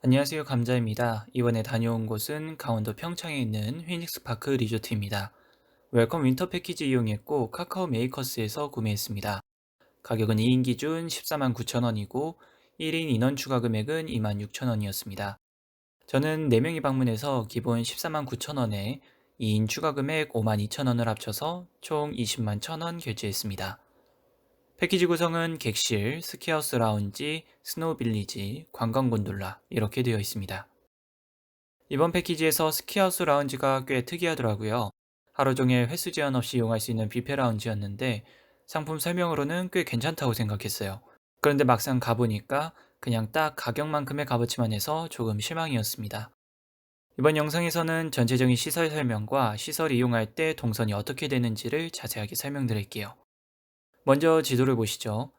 안녕하세요. 감자입니다. 이번에 다녀온 곳은 강원도 평창에 있는 휘닉스 파크 리조트입니다. 웰컴 윈터 패키지 이용했고 카카오 메이커스에서 구매했습니다. 가격은 2인 기준 14만 9천 원이고 1인 인원 추가 금액은 2만 6천 원이었습니다. 저는 4명이 방문해서 기본 14만 9천 원에 2인 추가 금액 5만 2천 원을 합쳐서 총 20만 1천 원 결제했습니다. 패키지 구성은 객실, 스키하우스 라운지, 스노우 빌리지, 관광 곤돌라 이렇게 되어 있습니다. 이번 패키지에서 스키하우스 라운지가 꽤 특이하더라고요. 하루 종일 횟수 제한 없이 이용할 수 있는 뷔페 라운지였는데 상품 설명으로는 꽤 괜찮다고 생각했어요. 그런데 막상 가보니까 그냥 딱 가격만큼의 값어치만 해서 조금 실망이었습니다. 이번 영상에서는 전체적인 시설 설명과 시설 이용할 때 동선이 어떻게 되는지를 자세하게 설명드릴게요. 먼저 지도를 보시죠.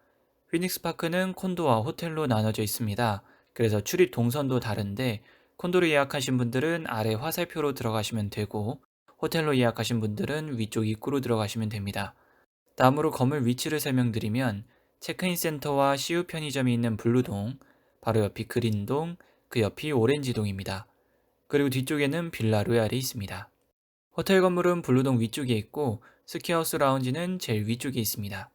휘닉스 파크는 콘도와 호텔로 나눠져 있습니다. 그래서 출입 동선도 다른데 콘도로 예약하신 분들은 아래 화살표로 들어가시면 되고 호텔로 예약하신 분들은 위쪽 입구로 들어가시면 됩니다. 다음으로 건물 위치를 설명드리면 체크인 센터와 CU 편의점이 있는 블루동, 바로 옆이 그린동, 그 옆이 오렌지동입니다. 그리고 뒤쪽에는 빌라 로얄이 있습니다. 호텔 건물은 블루동 위쪽에 있고 스키하우스 라운지는 제일 위쪽에 있습니다.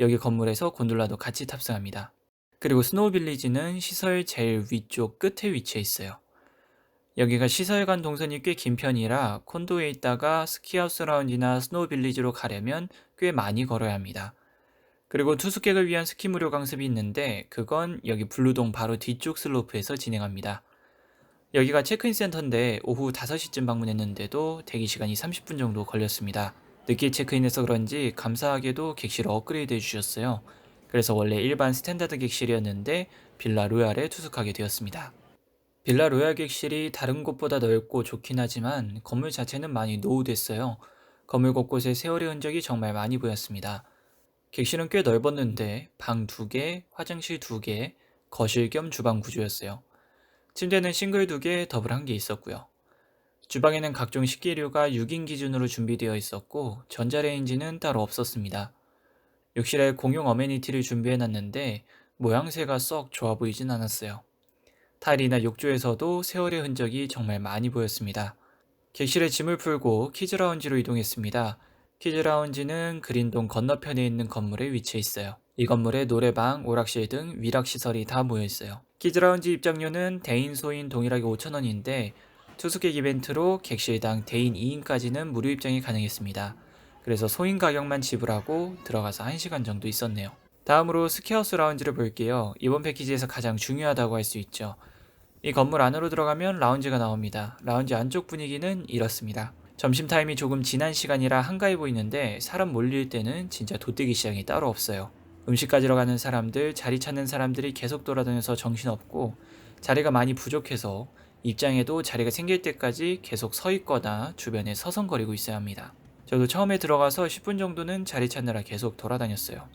여기 건물에서 곤돌라도 같이 탑승합니다. 그리고 스노우 빌리지는 시설 제일 위쪽 끝에 위치해 있어요. 여기가 시설 간 동선이 꽤 긴 편이라 콘도에 있다가 스키하우스 라운지나 스노우 빌리지로 가려면 꽤 많이 걸어야 합니다. 그리고 투숙객을 위한 스키 무료 강습이 있는데 그건 여기 블루동 바로 뒤쪽 슬로프에서 진행합니다. 여기가 체크인 센터인데 오후 5시쯤 방문했는데도 대기 시간이 30분 정도 걸렸습니다. 늦게 체크인해서 그런지 감사하게도 객실을 업그레이드 해주셨어요. 그래서 원래 일반 스탠다드 객실이었는데 빌라 로얄에 투숙하게 되었습니다. 빌라 로얄 객실이 다른 곳보다 넓고 좋긴 하지만 건물 자체는 많이 노후됐어요. 건물 곳곳에 세월의 흔적이 정말 많이 보였습니다. 객실은 꽤 넓었는데 방 2개, 화장실 2개, 거실 겸 주방 구조였어요. 침대는 싱글 2개, 더블 1개 있었고요. 주방에는 각종 식기류가 6인 기준으로 준비되어 있었고 전자레인지는 따로 없었습니다. 욕실에 공용 어메니티를 준비해 놨는데 모양새가 썩 좋아 보이진 않았어요. 타일이나 욕조에서도 세월의 흔적이 정말 많이 보였습니다. 객실에 짐을 풀고 키즈라운지로 이동했습니다. 키즈라운지는 그린동 건너편에 있는 건물에 위치해 있어요. 이 건물에 노래방, 오락실 등 위락시설이 다 모여 있어요. 키즈라운지 입장료는 대인 소인 동일하게 5천원인데 투숙객 이벤트로 객실당 대인 2인까지는 무료 입장이 가능했습니다. 그래서 소인 가격만 지불하고 들어가서 1시간 정도 있었네요. 다음으로 스키하우스 라운지를 볼게요. 이번 패키지에서 가장 중요하다고 할 수 있죠. 이 건물 안으로 들어가면 라운지가 나옵니다. 라운지 안쪽 분위기는 이렇습니다. 점심 타임이 조금 지난 시간이라 한가해 보이는데 사람 몰릴 때는 진짜 돗대기 시장이 따로 없어요. 음식 가지러 가는 사람들, 자리 찾는 사람들이 계속 돌아다녀서 정신없고 자리가 많이 부족해서 입장에도 자리가 생길 때까지 계속 서 있거나 주변에 서성거리고 있어야 합니다. 저도 처음에 들어가서 10분 정도는 자리 찾느라 계속 돌아다녔어요.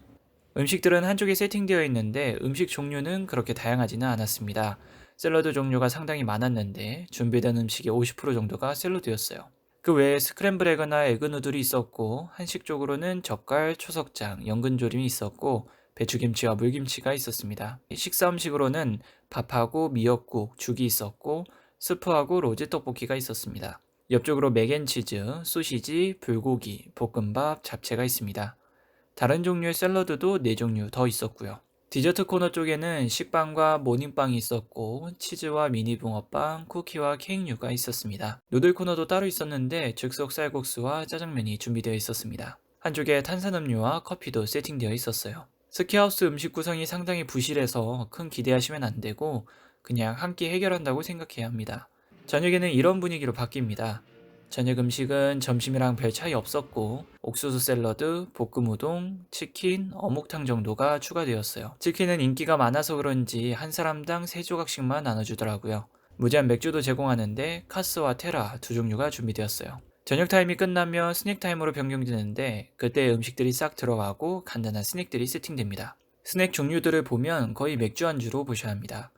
음식들은 한쪽에 세팅되어 있는데 음식 종류는 그렇게 다양하지는 않았습니다. 샐러드 종류가 상당히 많았는데 준비된 음식의 50% 정도가 샐러드였어요. 그 외에 스크램블 에그나 에그 누들이 있었고 한식 쪽으로는 젓갈, 초석장, 연근조림이 있었고 배추김치와 물김치가 있었습니다. 식사 음식으로는 밥하고 미역국, 죽이 있었고 스프하고 로제 떡볶이가 있었습니다. 옆쪽으로 맥앤치즈, 소시지, 불고기, 볶음밥, 잡채가 있습니다. 다른 종류의 샐러드도 4종류 더 있었고요. 디저트 코너 쪽에는 식빵과 모닝빵이 있었고 치즈와 미니 붕어빵, 쿠키와 케이크류가 있었습니다. 누들 코너도 따로 있었는데 즉석 쌀국수와 짜장면이 준비되어 있었습니다. 한쪽에 탄산음료와 커피도 세팅되어 있었어요. 스키하우스 음식 구성이 상당히 부실해서 큰 기대하시면 안 되고 그냥 한 끼 해결한다고 생각해야 합니다. 저녁에는 이런 분위기로 바뀝니다. 저녁 음식은 점심이랑 별 차이 없었고 옥수수 샐러드, 볶음 우동, 치킨, 어묵탕 정도가 추가되었어요. 치킨은 인기가 많아서 그런지 한 사람당 3조각씩만 나눠주더라고요. 무제한 맥주도 제공하는데 카스와 테라 두 종류가 준비되었어요. 저녁 타임이 끝나면 스낵 타임으로 변경되는데 그때 음식들이 싹 들어가고 간단한 스낵들이 세팅됩니다. 스낵 종류들을 보면 거의 맥주 안주로 보셔야 합니다.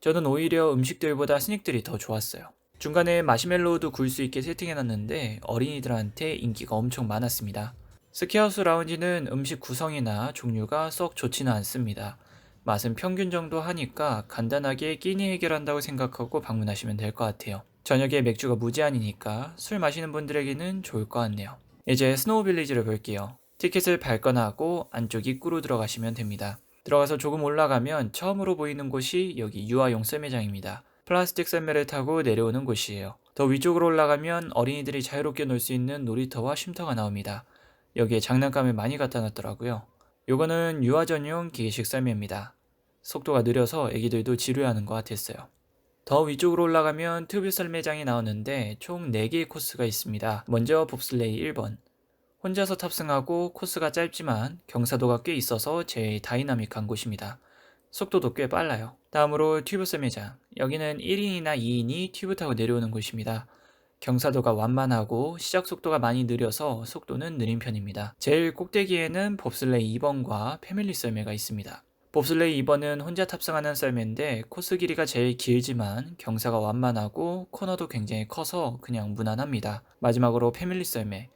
저는 오히려 음식들보다 스낵들이 더 좋았어요. 중간에 마시멜로우도 굴수 있게 세팅해놨는데 어린이들한테 인기가 엄청 많았습니다. 스키하우스 라운지는 음식 구성이나 종류가 썩 좋지는 않습니다. 맛은 평균 정도 하니까 간단하게 끼니 해결한다고 생각하고 방문하시면 될 것 같아요. 저녁에 맥주가 무제한이니까 술 마시는 분들에게는 좋을 것 같네요. 이제 스노우 빌리지를 볼게요. 티켓을 발권하고 안쪽 입구로 들어가시면 됩니다. 들어가서 조금 올라가면 처음으로 보이는 곳이 여기 유아용 썰매장입니다. 플라스틱 썰매를 타고 내려오는 곳이에요. 더 위쪽으로 올라가면 어린이들이 자유롭게 놀 수 있는 놀이터와 쉼터가 나옵니다. 여기에 장난감을 많이 갖다 놨더라고요. 요거는 유아 전용 기계식 썰매입니다. 속도가 느려서 애기들도 지루해하는 것 같았어요. 더 위쪽으로 올라가면 튜브 썰매장이 나오는데 총 4개의 코스가 있습니다. 먼저 봅슬레이 1번. 혼자서 탑승하고 코스가 짧지만 경사도가 꽤 있어서 제일 다이나믹한 곳입니다. 속도도 꽤 빨라요. 다음으로 튜브 썰매장. 여기는 1인이나 2인이 튜브 타고 내려오는 곳입니다. 경사도가 완만하고 시작 속도가 많이 느려서 속도는 느린 편입니다. 제일 꼭대기에는 봅슬레이 2번과 패밀리 썰매가 있습니다. 봅슬레이 2번은 혼자 탑승하는 썰매인데 코스 길이가 제일 길지만 경사가 완만하고 코너도 굉장히 커서 그냥 무난합니다. 마지막으로 패밀리 썰매.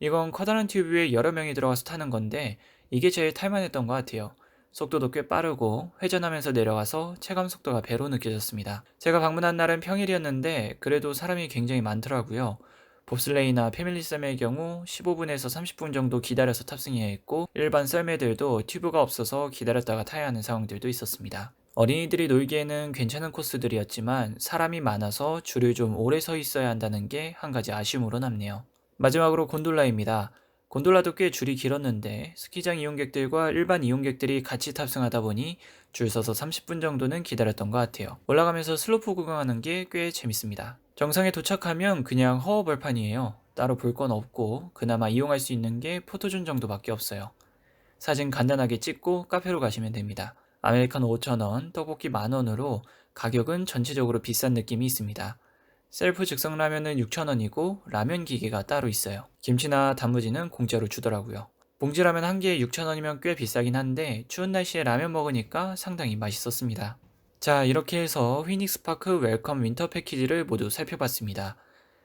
이건 커다란 튜브 에 여러 명이 들어가서 타는 건데 이게 제일 탈만했던 것 같아요. 속도도 꽤 빠르고 회전하면서 내려가서 체감 속도가 배로 느껴졌습니다. 제가 방문한 날은 평일이었는데 그래도 사람이 굉장히 많더라고요. 봅슬레이나 패밀리 썰매의 경우 15분에서 30분 정도 기다려서 탑승해야 했고 일반 썰매들도 튜브가 없어서 기다렸다가 타야 하는 상황들도 있었습니다. 어린이들이 놀기에는 괜찮은 코스들이었지만 사람이 많아서 줄을 좀 오래 서 있어야 한다는 게 한 가지 아쉬움으로 남네요. 마지막으로 곤돌라입니다. 곤돌라도 꽤 줄이 길었는데 스키장 이용객들과 일반 이용객들이 같이 탑승하다 보니 줄 서서 30분 정도는 기다렸던 것 같아요. 올라가면서 슬로프 구경하는 게 꽤 재밌습니다. 정상에 도착하면 그냥 허허벌판이에요. 따로 볼 건 없고 그나마 이용할 수 있는 게 포토존 정도밖에 없어요. 사진 간단하게 찍고 카페로 가시면 됩니다. 아메리카노 5,000원, 떡볶이 만원으로 가격은 전체적으로 비싼 느낌이 있습니다. 셀프 즉석 라면은 6,000원이고 라면 기계가 따로 있어요. 김치나 단무지는 공짜로 주더라고요. 봉지 라면 한 개에 6,000원이면 꽤 비싸긴 한데 추운 날씨에 라면 먹으니까 상당히 맛있었습니다. 자, 이렇게 해서 휘닉스파크 웰컴 윈터 패키지를 모두 살펴봤습니다.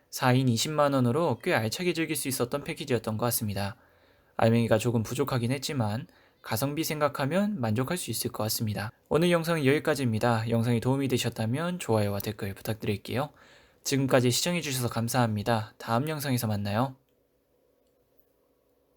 4인 20만원으로 꽤 알차게 즐길 수 있었던 패키지였던 것 같습니다. 알맹이가 조금 부족하긴 했지만 가성비 생각하면 만족할 수 있을 것 같습니다. 오늘 영상은 여기까지입니다. 영상이 도움이 되셨다면 좋아요와 댓글 부탁드릴게요. 지금까지 시청해주셔서 감사합니다. 다음 영상에서 만나요.